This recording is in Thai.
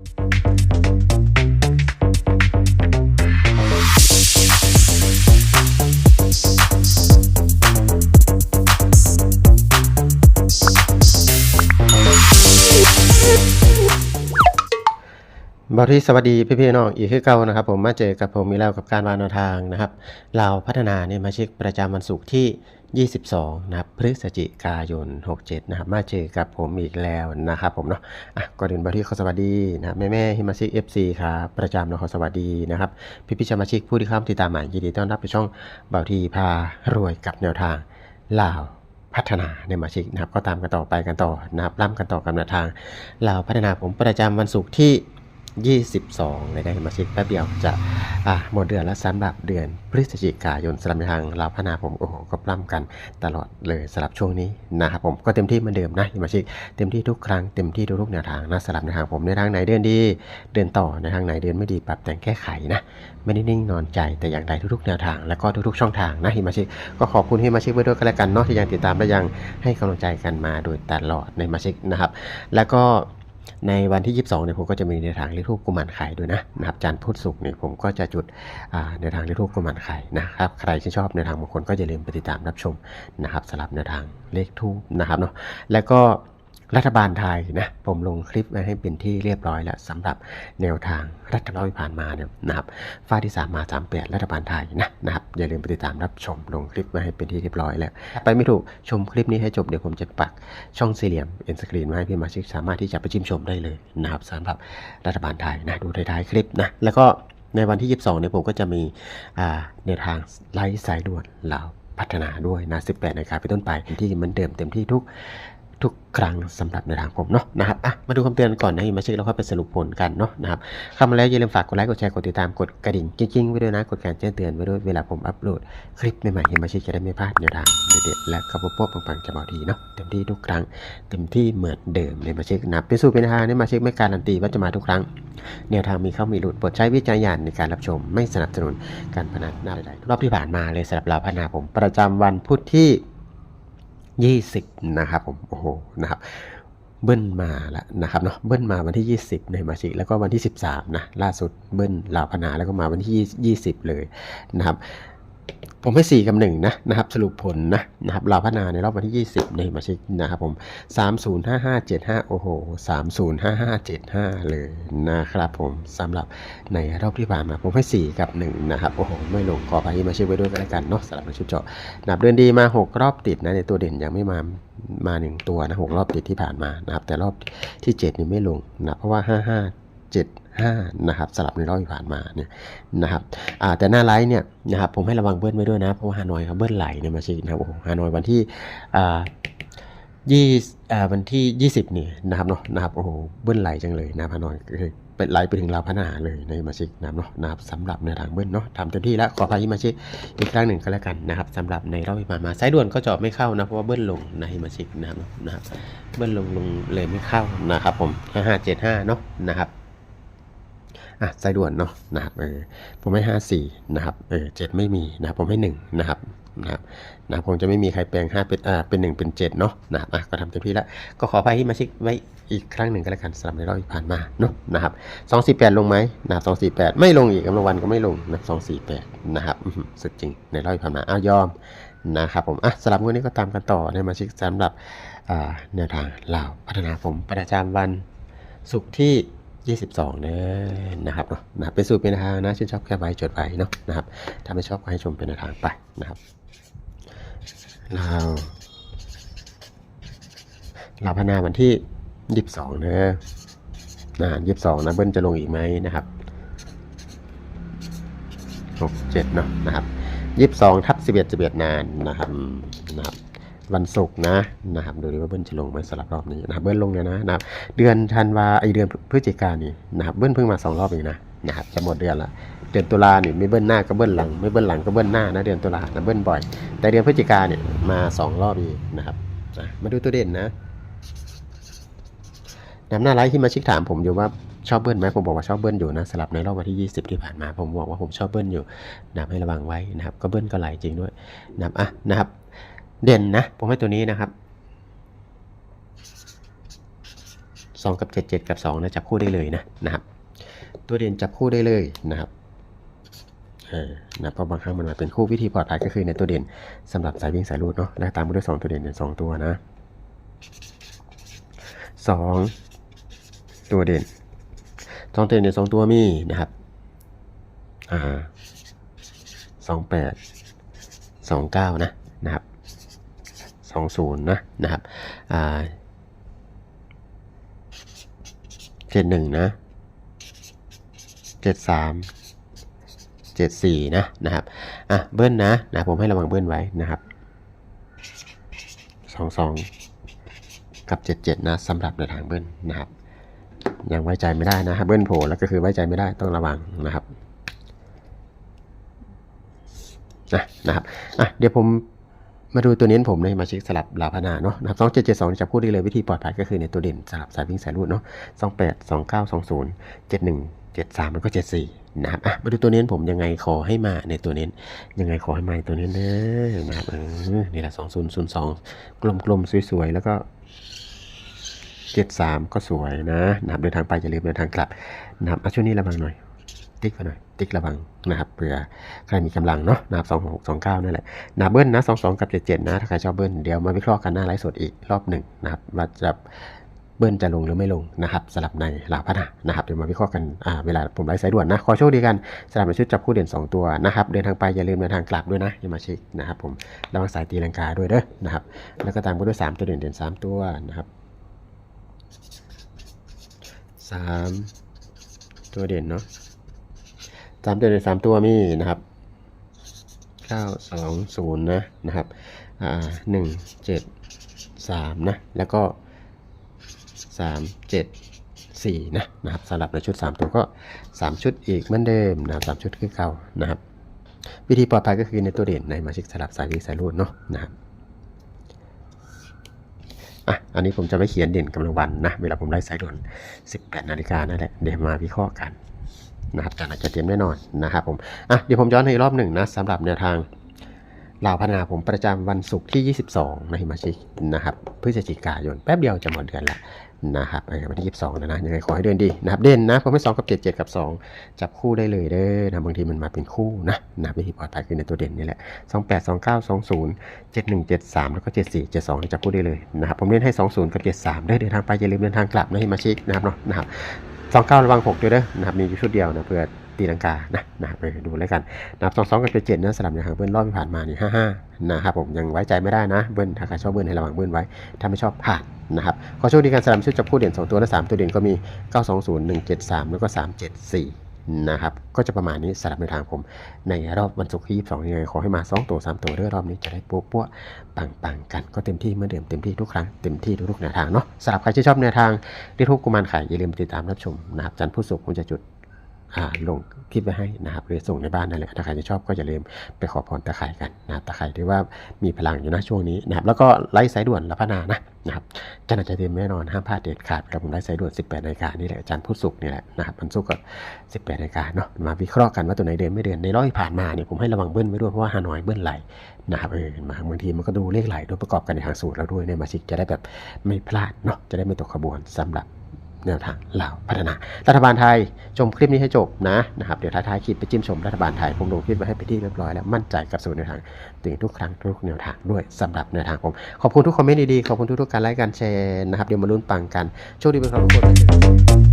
You บอที่สวัสดีพี่พี่ๆน้องอีกคือเก่านะครับ ผมมาเจอกับผมมีแล้วกับการวางแนวทางนะครับ เราพัฒนาเนี่ยมาเช็คประจำวันศุกร์ที่ 22 นะครับพฤศจิกายน 67 นะครับ มาเจอกับผมอีกแล้วนะครับผมเนาะอะก่อนอื่นบอที่ขอสวัสดีนะครับแม่แม่ฮิมาชิก FC ครับประจำเราขอสวัสดีนะครับพี่พี่สมาชิกผู้ที่เข้ามาติดตามใหม่ยินดีต้อนรับไปช่องเบาทีพารวยกับแนวทางลาวพัฒนาในมาชิกนะครับ ก็ตามกันต่อไปกันต่อนะครับร่ำกันต่อกับแนวทางลาวพัฒนาผมประจำวันศุกร์ที่ 22เลยได้มาเช็คแป๊บเดียวจะอะหมดเดือนแล้วสำหรับเดือนพฤศจิกายนสำหรับในทางเราพัฒนาผมโอ้โหก็ปล้ำกันตลอดเลยสำหรับช่วงนี้นะครับผมก็เต็มที่เหมือนเดิมนะมาเช็คเต็มที่ทุกครั้งเต็มที่ทุกๆแนวทางนะสำหรับในทางผมในทางไหนเดินดีเดินต่อในทางไหนเดินไม่ดีปรับแต่งแก้ไขนะไม่ได้นิ่งนอนใจแต่อย่างใดทุกๆแนวทาง แล้วก็ทุกๆช่องทางนะฮิมาชิกก็ขอบคุณฮิมาชิกไว้ด้วยกันแล้วกันเนาะที่ยังติดตามและยังให้กำลังใจกันมาโดยตลอดในมาชิกนะครับ แล้วก็ ในวันที่ 22เนี่ยผมก็จะมีในทางเลขทูปกุมารไข่ด้วยนะนะครับจันทร์พุธศุกร์เนี่ยผมก็จะจุดในทางเลขทูปกุมารไข่นะครับใครที่ชอบในทางบางคนก็อย่าลืมไปติดตามรับชมนะครับสำหรับในทางเลขทูปนะครับเนาะแล้วก็ รัฐบาลไทยนะผมลงคลิปไว้ให้เป็นที่เรียบร้อยแล้วสำหรับแนวทางรัฐบาลที่ผ่านมาเนี่ยนะครับฟ้าที่สามมาสามเปดรัฐบาลไทยนะนะครับอย่าลืมไปติดตามรับชมลงคลิปไว้ให้เป็นที่เรียบร้อยแล้วถ้าไปไม่ถูกชมคลิปนี้ให้จบเดี๋ยวผมจะปักช่องสี่เหลี่ยมเอ็นสกรีนมาให้พี่มาชิกสามารถที่จะไปจิ้มชมได้เลยนะครับสำหรับรัฐบาลไทยนะดูท้ายๆคลิปนะแล้วก็ในวันที่ 22เนี่ยผมก็จะมีอ่าในวทางไลฟ์สายด่วนลาวพัฒนาด้วยนะ 18นาฬิกาเป็นต้นไปที่เหมือนเดิมเต็มที่ทุก ทุกครั้งสำหรับในทางผมเนาะนะครับอะมาดูคำเตือนก่อนนะมาเช็คแล้วก็ไปสรุปผลกันเนาะนะครับเข้ามาแล้วอย่าลืมฝากกดไลค์กดแชร์กดติดตามกดกระดิ่งจริงๆไว้ด้วยนะกดการแจ้งเตือนไว้ด้วยเวลาผมอัปโหลดคลิปใหม่ๆมาเช็คจะได้ไม่พลาดในวทางเด็ดๆและกระปุกปังๆจะบอกทีเนาะเต็มที่ทุกครั้งเต็มที่เหมือนเดิมเลยมาเช็คนับเป็นสูตรเป็นทางนี่มาเช็คไม่การันตีว่าจะมาทุกครั้งแนวทางมีเข้ามีหลุดโปรดใช้วิจารณญาณในการรับชมไม่สนับสนุนการพนันใดๆรอบที่ผ่านมาเลยสำหรับเราพัฒนาผมประจำวันพุธที่ 20 นะครับผมโอ้โหนะครับเบิ้ลมาแล้วนะครับเนาะเบิ้ลมาวันที่ 20 ในมาชิกแล้วก็วันที่ 13 นะ ล่าสุดเบิ้ลลาวพนาแล้วก็มาวันที่ 20 เลยนะครับ ผมให้ 4 กับ 1 นะนะครับสรุปผลนะนะครับลาพัฒนาในรอบวันที่ 20ในมาเชิกนะครับผม 305575 โอ้โห 305575 เลยนะครับผมสำหรับในรอบที่ผ่านมาผมให้ 4 กับ 1 นะครับ โอ้โห ไม่ลงขอไปมาเช็คไว้ด้วยกันแล้วกันเนาะสำหรับชุดเจาะนับเดือนดีมา 6 รอบติดนะในตัวเด่นยังไม่มามา 1 ตัวนะ 6 รอบติดที่ผ่านมานะครับแต่รอบที่ 7 นี่ไม่ลงนะเพราะว่า 55 5นะครับสลับในรอบที่ผ่านมาเนี่ยนะครับแต่หน้าไลฟ์เนี่ยนะครับผมให้ระวังเบิ้ลไว้ด้วยนะ เพราะว่าฮานอยเขาเบิ้ลไหลเนี่ยมาชิกนะครับโอ้ฮานอยวันที่ยี่วันที่ 20นี่นะครับเนาะนะครับโอ้โหเบิ้ลไหลจังเลยนะพานอยคือเป็นไหลไปถึงลาวพนาเลยในมาชิกนะเนาะนะครับสำหรับในทางเบิ้ลเนาะทำเต็มที่แล้วขอพายิมาชิกอีกครั้งหนึ่งก็แล้วกันนะครับสำหรับในรอบที่ผ่านมาสายด่วนก็จาะไม่เข้านะเพราะว่าเบิ้ลลงในมาชิกนะครับเนาะนะครับเบิ้ลลงลงเลยไม่เข้านะครับผม5575เนาะนะครับ อะสายด่วนเนาะนะครับเออผมให้ 54 นะครับเออเจ็ดไม่มีนะครับผมให้หนึ่งนะครับนะครับนะผมจะไม่มีใครแปลง 5 เป็นอ่าเป็น 1 เป็น 7 เนาะนะครับอะก็ทำเต็มที่แล้ว ก็ขอไปที่มาชิกไว้อีกครั้งหนึ่งก็แล้วกันสำหรับในรอบที่ผ่านมาเนาะนะครับ248 ลงไหมนะครับ248 ไม่ลงอีกกำลังวันก็ไม่ลงนะ248 นะครับสุดจริงในรอบที่ผ่านมาอ้าวยอมนะครับผมอะสำหรับวันนี้ก็ตามกันต่อในมาชิกสำหรับอ่าแนวทางลาพัฒนาผมประจำวันศุกร์ที่ 22เนะนะครับเนาะนับเป็นสูตรเป็นทางนะชื่นชอบแค่ไว้จดไว้เนาะนะครับถ้าไม่ชอบก็ให้ชมเป็นแนวทางไปนะครับลาวลาพนาวันที่ยี่สิบสองนะนะยี่สิบสองนะเบิ้ลจะลงอีกไหมนะครับหกเจ็ดเนาะนะครับยี่สิบสองทับสิบเอ็ดสิบเอ็ดนานนะครับนะครับ วันศุกร์นะนะครับดูดิว่าเบิ้ลจะลงไหมสลับรอบนี้นะครับเบิ้ลลงเลยนะนะครับเดือนธันวาไอเดือนพฤศจิกายนนี่นะครับเบิ้ลเพิ่งมาสองรอบเองนะนะครับจะหมดเดือนละเดือนตุลาเนี่ยไม่เบิ้ลหน้าก็เบิ้ลหลัง ไม่เบิ้ลหลังก็เบิ้ลหน้านะเดือนตุลานะเบิ้ลบ่อย แต่เดือนพฤศจิกาเนี่ยมาสองรอบเองนะครับอะมาดูตัวเด่นนะนำหน้าไลฟ์ที่มาชิกถามผมอยู่ว่าชอบเบิ้ลไหมผมบอกว่าชอบเบิ้ลอยู่นะสลับในรอบวันที่ 20 ที่ผ่านมา ผมบอกว่าผมชอบเบิ้ลอยู่นับให้ระวังไว้นะครับ ก็เบิ้ลก็ไหลจริงด้วยนะครับอะนะครับ เด่นนะ ผมให้ตัวนี้นะครับสองกับเจ็ดเจ็ดกับสองนะ จับคู่ได้เลยนะนะครับ ตัวเด่นจับคู่ได้เลยนะครับนะเพราะบางครั้งมันมาเป็นคู่วิธีปลอดภัยก็คือในตัวเด่นสำหรับสายวิ่งสายรูดเนาะและตามมาด้วยสองตัวเด่นเด่นสองตัวนะสองตัวเด่นสองตัวเด่นเด่นสองตัวมีนะครับอ่าสองแปดสองเก้านะนะครับ สองศูนย์นะนะครับเจ็ดหนึ่งนะเจ็ดสามเจ็ดสี่นะนะครับอะเบิ้ลนะนะผมให้ระวังเบิ้ลไว้นะครับสองสองกับเจ็ดเจ็ดนะสำหรับในทางเบิ้ลนะครับยังไว้ใจไม่ได้นะเบิ้ลโผล่แล้วก็คือไว้ใจไม่ได้ต้องระวังนะครับนะนะครับอะเดี๋ยวผม มาดูตัวเน้นผมเลยมาเช็คสลับลาพนาเนาะนะครับสองเจ็ดเจ็ดสองจะพูดได้เลยวิธีปลอดภัยก็คือในตัวเด่นสลับสายวิ่งสายรูดเนาะสองแปดสองเก้าสองศูนย์เจ็ดหนึ่งเจ็ดสามแล้วก็เจ็ดสี่นะครับอะมาดูตัวเน้นผมยังไงขอให้มาในตัวเน้นยังไงขอให้มาในตัวเน้นเด้อนะครับเออนี่แหละสองศูนย์ศูนย์สองกลมๆสวยๆ แล้วก็เจ็ดสามก็สวยนะนะครับเดินทางไปอย่าลืมเดินทางกลับนะครับอะช่วงนี้ระวังหน่อย ติ๊กไปหน่อยติ๊กระวังนะครับเผื่อใครมีกำลังเนาะนะครับสองหกสองเก้านั่นแหละนะเบิ้ลนะสองสองกับเจ็ดเจ็ดนะถ้าใครชอบเบิ้ลเดี๋ยวมาวิเคราะห์กันหน้าไลฟ์สดอีกรอบหนึ่งนะครับว่าจะเบิ้ลจะลงหรือไม่ลงนะครับสลับในหลาพัฒนานะครับเดี๋ยวมาวิเคราะห์กันอ่าเวลาผมไลฟ์สายด่วนนะขอโชคดีกันสลับในชุดจับคู่เด่น 2 ตัวนะครับเดินทางไปอย่าลืมเดินทางกลับด้วยนะอย่ามาช็คนะครับผมระวังสายตีลังกาด้วยเด้อนะครับแล้วก็ตามไปด้วยสามตัวเด่นเด่นสามตัวนะครับสามตัวเด่นเนาะามตัวในสามตัวมีนะครับเก้าสองศูนย์นะนะครับอ่าหนึ่งเจ็ดสามนะแล้วก็สามเจ็ดสี่นะนะครับสลับในชุดสามตัวก็สามชุดอีกเหมือนเดิมนะครับสามชุดคือเก่านะครับวิธีปลอดภัยก็คือในตัวเด่นในมาชิกสลับสายวิ่งสายรูดเนาะนะครับอะอันนี้ผมจะไม่เขียนเด่นกำลังวันนะ เวลาผมไล่สายด่วน18 นาฬิกานั่นแหละเดี๋ยวมาวิเคราะห์กัน นะครับแต่อาจจะเตรียมแน่นอนนะครับผมอะเดี๋ยวผมย้อนให้อีกรอบหนึ่งนะสำหรับแนวทางลาวพัฒนาผมประจำวันศุกร์ที่ 22 ในหิมาชินะครับพฤศจิกายนแป๊บเดียวจะหมดเดือนละนะครับวันที่ 22นะนะยังไงขอให้เดินดีนะครับเด่นนะผมให้2กับ 7 7 กับ 2 จับคู่ได้เลยเด้อนะบางทีมันมาเป็นคู่นะนะวิธีปลอดภัยคือในตัวเด่นนี่แหละ 28 29 20 71 73 แล้วก็ 74 72นี่จับคู่ได้เลยนะครับผมเล่นให้ 20 กับ 73 ได้เดินทางไปอย่าลืมเดินทางกลับนะหิมาชินะครับเนาะนะครับ สองเก้าระวังหกด้วยเด้อนะครับมีอยู่ชุดเดียวนะเพื่อตีลังกานะนะครับไปดูแล้วกันนะครับสองสองกับเจ็ดเนะสลับในทางเบิ้ลรอบที่ผ่านมานี่ห้าห้านะครับผมยังไว้ใจไม่ได้นะเบิ้ลถ้าใครชอบเบิ้ลให้ระวังเบิ้ลไว้ ถ้าไม่ชอบผ่านนะครับขอโชคดีการสลับชุดจับคู่เด่นสองตัวและสามตัวเด่นก็มีเก้าสองศูนย์หนึ่งเจ็ดสามแล้วก็สามเจ็ดสี่ นะครับ ก็จะประมาณนี้สำหรับในทางผม ในรอบวันศุกร์ที่ 22ยังไงขอให้มา 2 ตัว 3 ตัวเรื่อรอบนี้จะได้ปุ๊บปั๊วปังปังๆกันก็เต็มที่เหมื่อนเดิมเต็มที่ทุกครั้งเต็มที่ทุกๆแนวทางเนาะสำหรับใครที่ชอบแนวทางที่ทุกกุมารไข่อย่าลืมติดตามรับชมนะครับจันทร์ผู้สุขผมจะจุด ลงคลิปไว้ให้นะครับหรือส่งในบ้านนั่นแหละถ้าใครจะชอบก็อย่าลืมไปขอพรตะไคร่กันนะครับตะไคร่ที่ว่ามีพลังอยู่นะช่วงนี้นะครับแล้วก็ไลฟ์สายด่วนรับพนานะนะครับจันทร์จะเต็มแน่นอนห้ามพลาดเด็ดขาดกับผมไลฟ์สายด่วน 18นาฬิกานี่แหละจันทร์พุธศุกนี่แหละนะครับวันศุกร์ก็18นาฬิกาเนาะมาวิเคราะห์กันว่าตัวไหนเดินไม่เดินในรอบที่ผ่านมาเนี่ยผมให้ระวังเบิ้ลไว้ด้วยเพราะว่าฮานอยเบิ้ลไหลนะครับเออมาบางทีมันก็ดูเลขไหลด้วยประกอบกันในทางสูตรแล้วด้วยเนี่ยมาชิกจะได้แบบไม่พลาดเนาะจะได้ไม่ตกขบวนสำหรับ แนวทางลาวพัฒนา รัฐบาลไทยชมคลิปนี้ให้จบนะนะครับ เดี๋ยวท้ายๆคลิปไปจิ้มชมรัฐบาลไทย ผมลงคลิปไว้ให้ไปที่เรียบร้อยแล้ว มั่นใจกับสูตรแนวทางตื่นทุกครั้งทุกแนวทางด้วยสำหรับแนวทางผม ขอบคุณทุกคอมเมนต์ดีๆ ขอบคุณทุกๆการไลค์การแชร์นะครับ เดี๋ยวมาลุ้นปังกัน โชคดีเป็นครับทุกคน